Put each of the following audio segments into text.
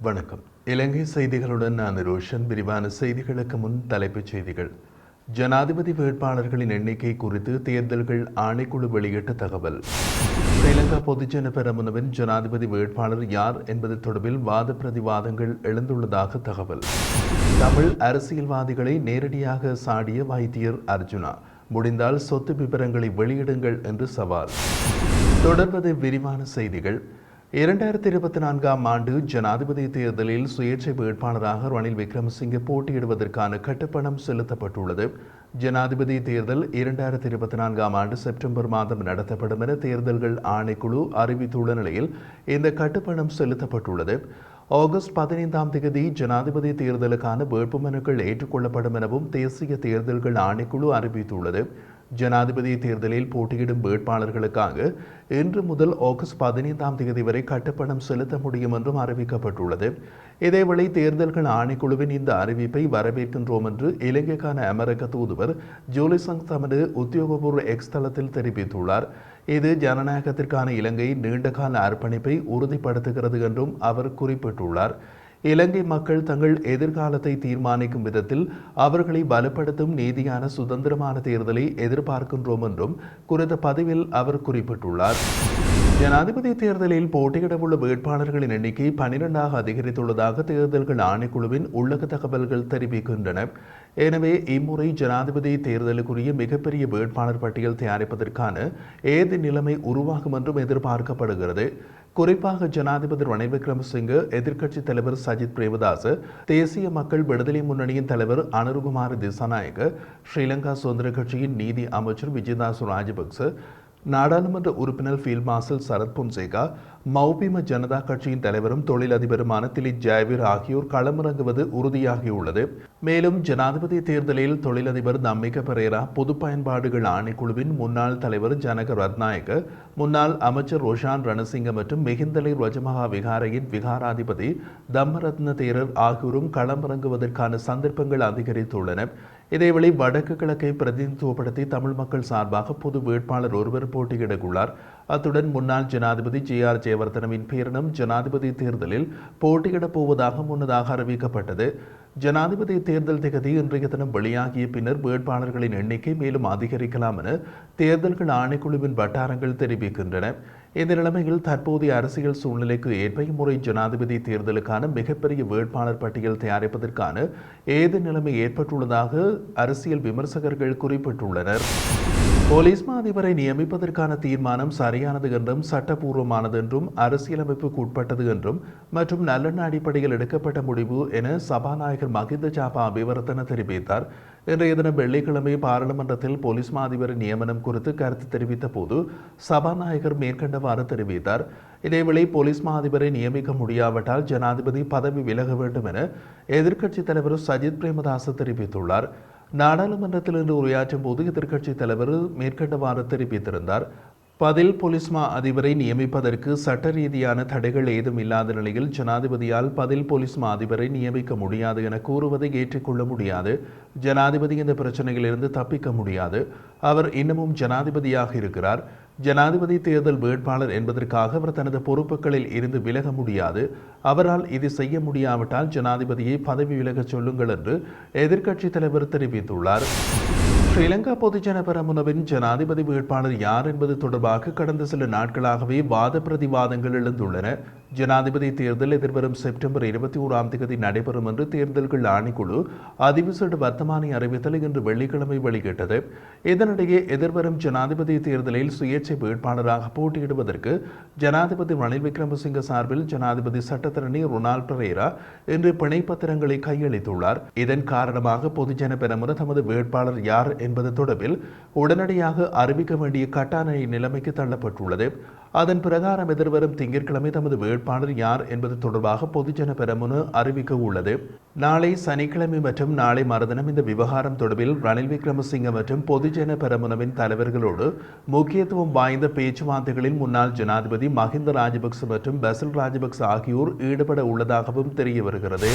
வணக்கம் இலங்கை செய்திகளுடன் நான் ரோஷன் விரிவான செய்திகளுக்கு முன் தலைப்புச் செய்திகள் ஜனாதிபதி வேட்பாளர்களின் எண்ணிக்கை குறித்து தேர்தல்கள் ஆணைக்குழு வெளியிட்ட தகவல். ஸ்ரீலங்கா பொதுஜன பெரமுனவின் ஜனாதிபதி வேட்பாளர் யார் என்பது தொடர்பில் வாத பிரதிவாதங்கள் எழுந்துள்ளதாக தகவல். தமிழ் அரசியல்வாதிகளை நேரடியாக சாடிய வைத்தியர் அர்ஜுனா. முடிந்தால் சொத்து விவரங்களை வெளியிடுங்கள் என்று சவால். தொடர்வது விரிவான செய்திகள். இரண்டாயிரத்தி இருபத்தி நான்காம் ஆண்டு ஜனாதிபதி தேர்தலில் சுயேட்சை வேட்பாளராக ரணில் விக்ரமசிங்கே போட்டியிடுவதற்கான கட்டுப்பணம் செலுத்தப்பட்டுள்ளது. ஜனாதிபதி தேர்தல் இரண்டாயிரத்தி இருபத்தி நான்காம் ஆண்டு செப்டம்பர் மாதம் நடத்தப்படும் என தேர்தல்கள் ஆணைக்குழு அறிவித்துள்ள நிலையில் இந்த கட்டுப்பணம் செலுத்தப்பட்டுள்ளது. ஆகஸ்ட் பதினைந்தாம் தேதி ஜனாதிபதி தேர்தலுக்கான வேட்புமனுக்கள் ஏற்றுக்கொள்ளப்படும் எனவும் தேசிய தேர்தல்கள் ஆணைக்குழு அறிவித்துள்ளது. ஜனாதிபதி தேர்தலில் போட்டியிடும் வேட்பாளர்களுக்காக இன்று முதல் ஆகஸ்ட் பதினைந்தாம் தேதி வரை கட்டுப்பணம் செலுத்த முடியும் என்றும் அறிவிக்கப்பட்டுள்ளது. இதேவேளை தேர்தல்கள் ஆணைக்குழுவின் இந்த அறிவிப்பை வரவேற்கின்றோம் என்று இலங்கைக்கான அமெரிக்க தூதுவர் ஜோலிசங் தமது உத்தியோகபூர்வ எக்ஸ் தளத்தில் தெரிவித்துள்ளார். இது ஜனநாயகத்திற்கான இலங்கை நீண்டகால அர்ப்பணிப்பை உறுதிப்படுத்துகிறது என்றும் அவர் குறிப்பிட்டுள்ளார். இலங்கை மக்கள் தங்கள் எதிர்காலத்தை தீர்மானிக்கும் விதத்தில் அவர்களை பலப்படுத்தும் நீதியான சுதந்திரமான தேர்தலை எதிர்பார்க்கின்றோம் என்றும் குறித்த பதிவில் அவர் குறிப்பிட்டுள்ளார். ஜனாதிபதி தேர்தலில் போட்டியிடவுள்ள வேட்பாளர்களின் எண்ணிக்கை பனிரெண்டாக அதிகரித்துள்ளதாக தேர்தல்கள் ஆணைக்குழுவின் உள்ளக தகவல்கள் தெரிவிக்கின்றன. எனவே இம்முறை ஜனாதிபதி தேர்தலுக்குரிய மிகப்பெரிய வேட்பாளர் பட்டியல் தயாரிப்பதற்கான ஏது நிலைமை உருவாகும் என்றும் எதிர்பார்க்கப்படுகிறது. குறிப்பாக ஜனாதிபதி ரணில் விக்ரமசிங்க எதிர்க்கட்சித் தலைவர் சஜித் பிரேமதாஸ் தேசிய மக்கள் விடுதலை முன்னணியின் தலைவர் அனுருகுமார் திசாநாயக் ஸ்ரீலங்கா சுதந்திர கட்சியின் நீதி அமைச்சர் விஜயதாஸ் ராஜபக்ச நாடாளுமன்ற உறுப்பினர் ஃபீல்ட் மார்ஷல் சரத் பொன்சேகா மௌபிம ஜனதா கட்சியின் தலைவரும் தொழிலதிபருமான திலித் ஜெயவீர் ஆகியோர் களமிறங்குவது உறுதியாகியுள்ளது. மேலும் ஜனாதிபதி தேர்தலில் தொழிலதிபர் தம்மிக பெரேரா பொது பயன்பாடுகள் ஆணைக்குழுவின் முன்னாள் தலைவர் ஜனக ரத்நாயக்க முன்னாள் அமைச்சர் ரோஷான் ரணசிங்க மற்றும் மிகிந்தலை ரஜமகா விகாரையின் விகாராதிபதி தம்மரத்ன தேரர் ஆகியோரும் களமிறங்குவதற்கான சந்தர்ப்பங்கள் அதிகரித்துள்ளன. இதேவேளை வடக்கு கிழக்கை பிரதிநிதித்துவப்படுத்தி தமிழ் மக்கள் சார்பாக பொது வேட்பாளர் ஒருவர் போட்டியிடவுள்ளார் அத்துடன் முன்னாள் ஜனாதிபதி ஜே ஆர் ஜெயவர்தனவின் பேரனும் ஜனாதிபதி தேர்தலில் போட்டியிடப் போவதாக முன்னதாக அறிவிக்கப்பட்டது. ஜனாதிபதி தேர்தல் திகதி இன்றைய தினம் வெளியாகிய பின்னர் வேட்பாளர்களின் எண்ணிக்கை மேலும் அதிகரிக்கலாம் என தேர்தல்கள் ஆணைக்குழுவின் வட்டாரங்கள் தெரிவிக்கின்றன. இந்த நிலைமையில் தற்போதைய அரசியல் சூழ்நிலைக்கு ஏற்ப இம்முறை ஜனாதிபதி தேர்தலுக்கான மிகப்பெரிய வேட்பாளர் பட்டியல் தயாரிப்பதற்கான ஏது நிலைமை ஏற்பட்டுள்ளதாக அரசியல் விமர்சகர்கள் குறிப்பிட்டுள்ளனர். போலீஸ் மா அதிபரை நியமிப்பதற்கான தீர்மானம் சரியானது என்றும் சட்டபூர்வமானது என்றும் அரசியலமைப்புக்கு உட்பட்டது என்றும் மற்றும் நல்லெண்ண அடிப்படையில் எடுக்கப்பட்ட முடிவு என சபாநாயகர் மகிந்த ஜாபா அபிவர்த்தன தெரிவித்தார். இன்றைய தினம் வெள்ளிக்கிழமை பாராளுமன்றத்தில் போலீஸ் மா அதிபர் நியமனம் குறித்து கருத்து தெரிவித்த போது சபாநாயகர் மேற்கண்டவாறு தெரிவித்தார். இதேவேளை போலீஸ் மா அதிபரை நியமிக்க முடியாவிட்டால் ஜனாதிபதி பதவி விலக வேண்டும் என எதிர்க்கட்சித் தலைவர் சஜித் பிரேமதாச தெரிவித்துள்ளார். நாடாளுமன்றத்தில் இன்று உரையாற்றும் போது எதிர்க்கட்சித் தலைவர் மேற்கண்டவாறு தெரிவித்திருந்தார். பதில் போலீஸ் மா அதிபரை நியமிப்பதற்கு சட்ட ரீதியான தடைகள் ஏதும் இல்லாத நிலையில் ஜனாதிபதியால் பதில் போலீஸ் மா அதிபரை நியமிக்க முடியாது என கூறுவதை ஏற்றுக்கொள்ள முடியாது. ஜனாதிபதி இந்த பிரச்சனையிலிருந்து தப்பிக்க முடியாது. அவர் இன்னமும் ஜனாதிபதியாக இருக்கிறார். ஜனாதிபதி தேர்தல் வேட்பாளர் என்பதற்காக அவர் தனது பொறுப்புகளில் இருந்து விலக முடியாது. அவரால் இது செய்ய முடியாவிட்டால் ஜனாதிபதியை பதவி விலகச் சொல்லுங்கள் என்று எதிர்க்கட்சித் தலைவர் தெரிவித்துள்ளார். ஸ்ரீலங்கா பொதுஜன பெரமுனவின் ஜனாதிபதி வேட்பாளர் யார் என்பது தொடர்பாக கடந்த சில நாட்களாகவே வாத பிரதிவாதங்கள் எழுந்துள்ளன. ஜனாதிபதி தேர்தல் எதிர்வரும் செப்டம்பர் இருபத்தி ஓராம் தேதி நடைபெறும் என்று தேர்தல்கள் ஆணைக்குழு அதிவிசேட வர்த்தமானி அறிவித்தலை இன்று வெள்ளிக்கிழமை வெளியிட்டது. இதனிடையே எதிர்வரும் ஜனாதிபதி தேர்தலில் சுயேட்சை வேட்பாளராக போட்டியிடுவதற்கு ஜனாதிபதி ரணில் விக்ரமசிங்க சார்பில் ஜனாதிபதி சட்டத்தரணி ரொனால்ட் பெரேரா இன்று பிணைப்பத்திரங்களை கையளித்துள்ளார். இதன் காரணமாக பொதுஜன பெரமுன தமது வேட்பாளர் யார் என்பது தொடர்பில் உடனடியாக அறிவிக்க வேண்டிய கட்டாய நிலைமைக்கு தள்ளப்பட்டுள்ளது. அதன் பிரகாரம் எதிர்வரும் திங்கட்கிழமை தமது வேட்பாளர் யார் என்பது தொடர்பாக பொதுஜன பெரமுன அறிவிக்க உள்ளது நாளை சனிக்கிழமை மற்றும் நாளை மறுதினம் இந்த விவகாரம் தொடர்பில் ரணில் விக்ரமசிங்க மற்றும் பொதுஜன பெரமுனவின் தலைவர்களோடு முக்கியத்துவம் வாய்ந்த பேச்சுவார்த்தைகளில் முன்னாள் ஜனாதிபதி மஹிந்த ராஜபக்ச மற்றும் பசில் ராஜபக்ச ஆகியோர் ஈடுபட உள்ளதாகவும் தெரிய வருகிறது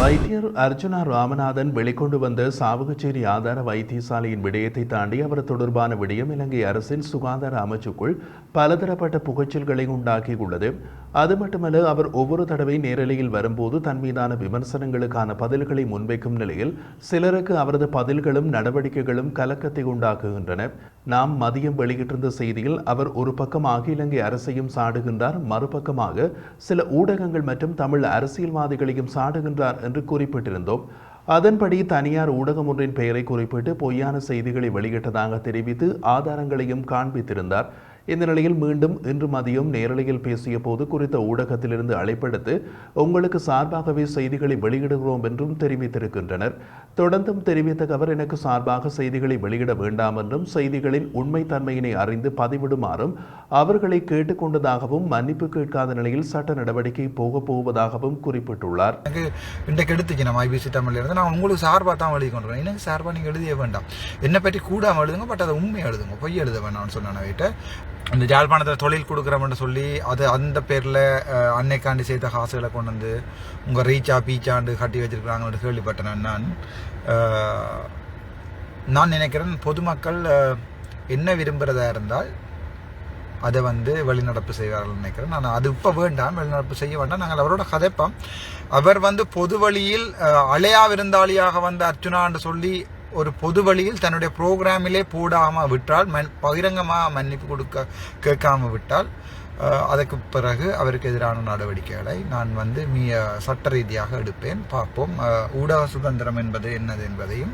வைத்தியர் அர்ஜுனா ராமநாதன் வெளிக்கொண்டு வந்த சாவகச்சேரி ஆதார வைத்தியசாலையின் விடயத்தை தாண்டி அவர் தொடர்பான விடயம் இலங்கை அரசின் சுகாதார அமைச்சுக்குள் பலதரப்பட்ட புகைச்சல்களை உண்டாக்கியுள்ளது. அது மட்டுமல்ல அவர் ஒவ்வொரு தடவை நேரலையில் வரும்போது தன் மீதான விமர்சனங்களுக்கான பதில்களை முன்வைக்கும் நிலையில் சிலருக்கு அவரது பதில்களும் நடவடிக்கைகளும் கலக்கத்தை உண்டாக்குகின்றன. நாம் மதியம் வெளியிட்டிருந்த செய்தியில் அவர் ஒரு பக்கம் அகில இலங்கை அரசையும் சாடுகின்றார் மறுபக்கமாக சில ஊடகங்கள் மற்றும் தமிழ் அரசியல்வாதிகளையும் சாடுகின்றார் என்று குறிப்பிட்டிருந்தோம். அதன்படி தனியார் ஊடகம் ஒன்றின் பெயரை குறிப்பிட்டு பொய்யான செய்திகளை வெளியிட்டதாக தெரிவித்து ஆதாரங்களையும் காண்பித்திருந்தார். இந்த நிலையில் மீண்டும் இன்று மதியம் நேரலையில் பேசிய போது குறித்த ஊடகத்திலிருந்து அழைப்பெடுத்து உங்களுக்கு சார்பாகவே செய்திகளை வெளியிடுகிறோம் என்றும் தெரிவித்திருக்கின்றனர். தொடர்ந்தும் தெரிவித்த அவர் எனக்கு சார்பாக செய்திகளை வெளியிட வேண்டாம் என்றும் செய்திகளின் உண்மைத்தன்மையினை அறிந்து பதிவிடுமாறும் அவர்களை கேட்டுக்கொண்டதாகவும் மன்னிப்பு கேட்காத நிலையில் சட்ட நடவடிக்கை போகப் போவதாகவும் குறிப்பிட்டுள்ளார். எனக்கு இன்றைக்கு எடுத்துச்சு நம்ம ஐபிசி நான் உங்களுக்கு சார்பாக தான் எழுதி கொண்டு எனக்கு சார்பாக நீங்கள் எழுதிய வேண்டாம். என்னை பற்றி கூடாமல் எழுதுங்க பட் அதை உண்மை எழுதுங்க பொய் எழுத வேண்டாம்னு சொன்னேன் வீட்டை. இந்த ஜாழ்ப்பாணத்தில் தொழில் கொடுக்குறோம்னு சொல்லி அது அந்த பேரில் அன்னைக்காண்டி செய்த காசுகளை கொண்டு வந்து உங்கள் ரீச்சா பீச்சாண்டு கட்டி வச்சிருக்கிறாங்கன்னு கேள்விப்பட்டேன் நான். நான் நினைக்கிறேன் பொதுமக்கள் என்ன விரும்புகிறதா இருந்தால் அதை வந்து வெளிநடப்பு செய்வார்கள் நினைக்கிறேன். நான் அது இப்போ வேண்டாம் வெளிநடப்பு செய்ய வேண்டாம். நாங்கள் அவரோட கதைப்போம். அவர் வந்து பொது வழியில் அஹ், அலையா விருந்தாளியாக வந்த அர்ச்சுனான்னு சொல்லி ஒரு பொது வழியில் தன்னுடைய ப்ரோக்ராமிலே போடாமல் விட்டால் மன் பகிரங்கமாக மன்னிப்பு கொடுக்க கேட்காம விட்டால் அதற்கு பிறகு அவருக்கு எதிரான நடவடிக்கைகளை நான் வந்து மீ சட்ட ரீதியாக எடுப்பேன். பார்ப்போம். ஊடக சுதந்திரம் என்பது என்னது என்பதையும்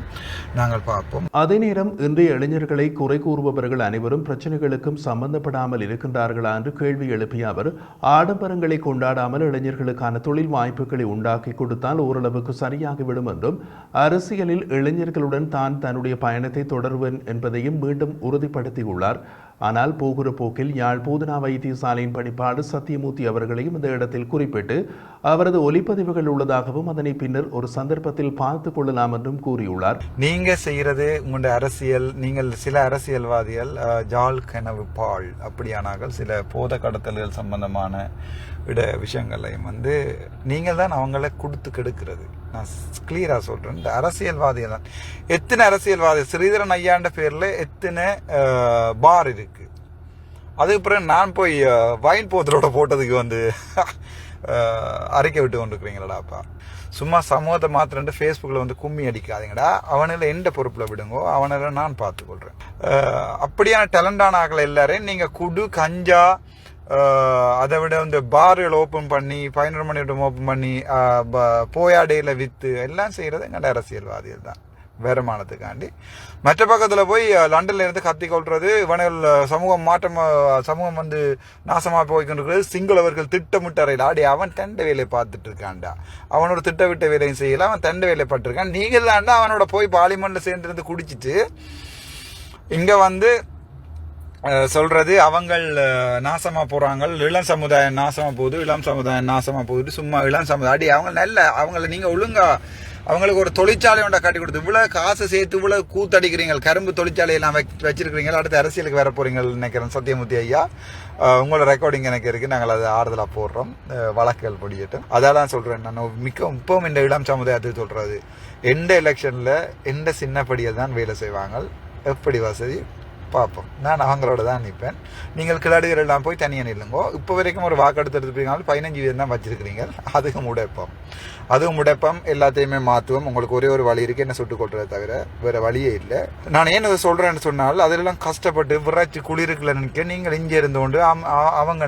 நாங்கள் பார்ப்போம். அதே நேரம் இன்றைய இளைஞர்களை குறை கூறுபவர்கள் அனைவரும் பிரச்சனைகளுக்கும் சம்பந்தப்படாமல் இருக்கின்றார்களா என்று கேள்வி எழுப்பிய அவர் ஆடம்பரங்களை கொண்டாடாமல் இளைஞர்களுக்கான தொழில் வாய்ப்புகளை உண்டாக்கி கொடுத்தால் ஓரளவுக்கு சரியாகிவிடும் என்றும் அரசியலில் இளைஞர்களுடன் தான் தன்னுடைய பயணத்தை தொடருவேன் என்பதையும் மீண்டும் உறுதிப்படுத்தியுள்ளார். ஆனால் போகிற போக்கில் யாழ் பூதனா வைத்தியசாலையின் பணிப்பாளர் சத்தியமூர்த்தி அவர்களையும் இந்த இடத்தில் குறிப்பிட்டு அவரது ஒலிப்பதிவுகள் உள்ளதாகவும் அதனை பின்னர் ஒரு சந்தர்ப்பத்தில் பார்த்து கொள்ளலாம் என்றும் கூறியுள்ளார். நீங்க செய்யறது உங்களுடைய அரசியல் நீங்கள் சில அரசியல்வாதிகள் ஜால் கனவு பால் அப்படியானார்கள். சில போத கடத்தல்கள் சம்பந்தமான விட விஷயங்களையும் வந்து நீங்கள் தான் அவங்கள கொடுத்து கெடுக்கிறது. நான் கிளியராக சொல்கிறேன் இந்த அரசியல்வாதிகள் தான். எத்தனை அரசியல்வாதி ஸ்ரீதரன் ஐயாண்ட பேரில் எத்தனை பார் இருக்கு அதுக்கு பிறகு நான் போய் வயன் வைன் போத்தலோட போட்டதுக்கு வந்து அரைக்க அறிக்கை விட்டு கொண்டிருக்கிறீங்களாடாப்பா சும்மா சமூகத்தை மாத்திரண்டு ஃபேஸ்புக்கில் வந்து கும்மி அடிக்காதீங்கடா. அவனில் எந்த பொறுப்பில் விடுங்கோ அவனில் நான் பார்த்துக்கொள்கிறேன் அப்படியான டேலண்டான ஆக்களை எல்லாரையும் நீங்கள் குடு கஞ்சா அதை விட இந்த பார்கள் ஓப்பன் பண்ணி பதினொரு மணி விட்டு ஓப்பன் பண்ணி ப- போயாடையில் விற்று எல்லாம் செய்கிறது எங்கள் அரசியல்வாதிகள் தான். வருமானத்துக்காண்டி. மற்ற பக்கத்தில் போய் லண்டனில் இருந்து கத்தி கொள்றது இவனில் சமூகம் மாற்றம் சமூகம் வந்து நாசமாக போய் சிங்களவர்கள் திட்டமிட்ட அறையில் ஆடி அவன் தண்ட வேலையை பார்த்துட்டு இருக்கான்டா. அவனோட திட்டமிட்ட வேலையும் செய்யல அவன் தண்ட வேலையை பட்டிருக்கான் நீங்கள் தாண்டா அவனோட போய் பார்லிமெண்ட்ல சேர்ந்துருந்து குடிச்சிட்டு இங்கே வந்து சொல்கிறது சொல்றது அவங்கள் நாசமாக நாசமா போறாங்க இளம் சமுதாயம் நாசமா போகுது இளம் சமுதாயம் நாசமா போகுது சும்மா இளம் சமுதாயம். அடி அவங்க நல்ல அவங்கள நீங்க ஒழுங்கா அவங்களுக்கு ஒரு தொழிற்சாலை ஒன்றை கட்டி கொடுத்து இவ்வளோ காசு சேர்த்து இவ்வளோ கூத்தடிக்கிறீங்க கரும்பு தொழிற்சாலையெல்லாம் எல்லாம் வச்சிருக்கிறீங்க அடுத்து அரசியலுக்கு வர போறீங்க நினைக்கிறேன் சத்தியமூர்த்தி ஐயா. உங்களோட ரெக்கார்டிங் எனக்கு இருக்குது நாங்கள் அதை ஆறுதலாக போடுறோம். வழக்குகள் படிக்கட்டும் அதெல்லாம் சொல்கிறேன் நான் மிக்க இப்பவும் இந்த இளம் சமுதாயத்துக்கு சொல்கிறது எந்த எலெக்ஷனில் எந்த சின்னப்படியை தான் வேலை செய்வாங்க? எப்படி வசதி பார்ப்போம் நான் அவங்களோட தான் நிற்பேன் நீங்கள் கிளாடுகள் எல்லாம் போய் தனியாக நில்லுங்கோ. இப்போ வரைக்கும் ஒரு வாக்கெடுத்து எடுத்துருப்பீங்க பதினஞ்சு வீதம் தான் வச்சிருக்கிறீங்க. அதுவும் உடைப்போம் அதுவும் உடைப்போம் எல்லாத்தையுமே மாற்றுவோம் உங்களுக்கு ஒரே ஒரு வழி இருக்குது என்ன சுட்டு கொள்றதை தவிர வேறு வழியே இல்லை. நான் ஏன் இதை சொல்கிறேன்னு சொன்னால் அதெல்லாம் கஷ்டப்பட்டு விராட்சி குளிருக்குள்ள நினைக்க நீங்கள் இங்கே இருந்து கொண்டு அவங்க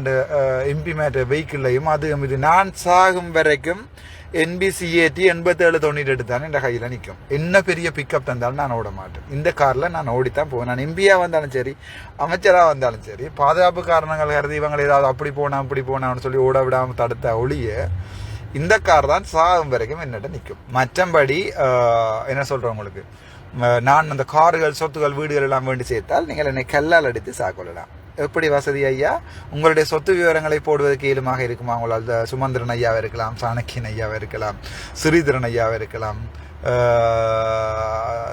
எம்பி மேட்ட வெஹிக்கிள்லையும் அது இது நான் சாகும் வரைக்கும் என்பிசிஏடி எண்பத்தேழு தொண்ணூற்றி எட்டு தானே என் கையில் நிற்கும் என்ன பெரிய பிக்கப் தந்தாலும் நான் ஓட மாட்டேன் இந்த காரில் நான் ஓடித்தான் போவேன் நான் எம்பியாக வந்தாலும் சரி அமைச்சராக வந்தாலும் சரி பாதுகாப்பு காரணங்கள் கருதி இவங்களை ஏதாவது அப்படி போனா அப்படி போனான்னு சொல்லி ஓட விடாமல் தடுத்த ஒளிய இந்த கார் தான் சாகும் வரைக்கும் என்னட்ட நிற்கும் மற்றபடி என்ன சொல்கிறேன் உங்களுக்கு நான் அந்த கார்கள் சொத்துகள் வீடுகள் எல்லாம் வேண்டி சேர்த்தால் நீங்கள் என்னை கல்லால் அடித்து சாக்கொள்ளலாம் எப்படி வசதி ஐயா? உங்களுடைய சொத்து விவரங்களை போடுவதற்கு ஏழுமாக இருக்குமா? உங்களால் சுமந்திரன் ஐயாவாக இருக்கலாம் சாணக்கியன் ஐயாவாக இருக்கலாம் ஸ்ரீதரன் ஐயாவாக இருக்கலாம்.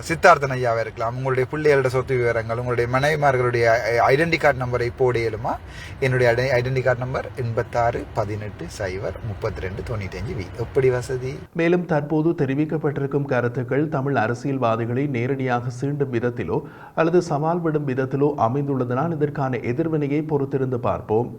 சித்தார்த்தன் ஐயாவாக இருக்கலாம். உங்களுடைய பிள்ளைகளோட சொத்து விவரங்கள் உங்களுடைய மனைவிமார்களுடைய ஐடென்டி கார்டு நம்பரை போட இயலுமா என்னுடைய ஐடென்டி கார்டு நம்பர் எண்பத்தாறு பதினெட்டு சைபர் முப்பத்தி ரெண்டு தொண்ணூத்தஞ்சு வி. எப்படி வசதி? மேலும் தற்போது தெரிவிக்கப்பட்டிருக்கும் கருத்துக்கள் தமிழ் அரசியல்வாதிகளை நேரடியாக சீண்டும் விதத்திலோ அல்லது சவால் விடும் விதத்திலோ அமைந்துள்ளதனால் இதற்கான எதிர்வினையை பொறுத்திருந்து பார்ப்போம்.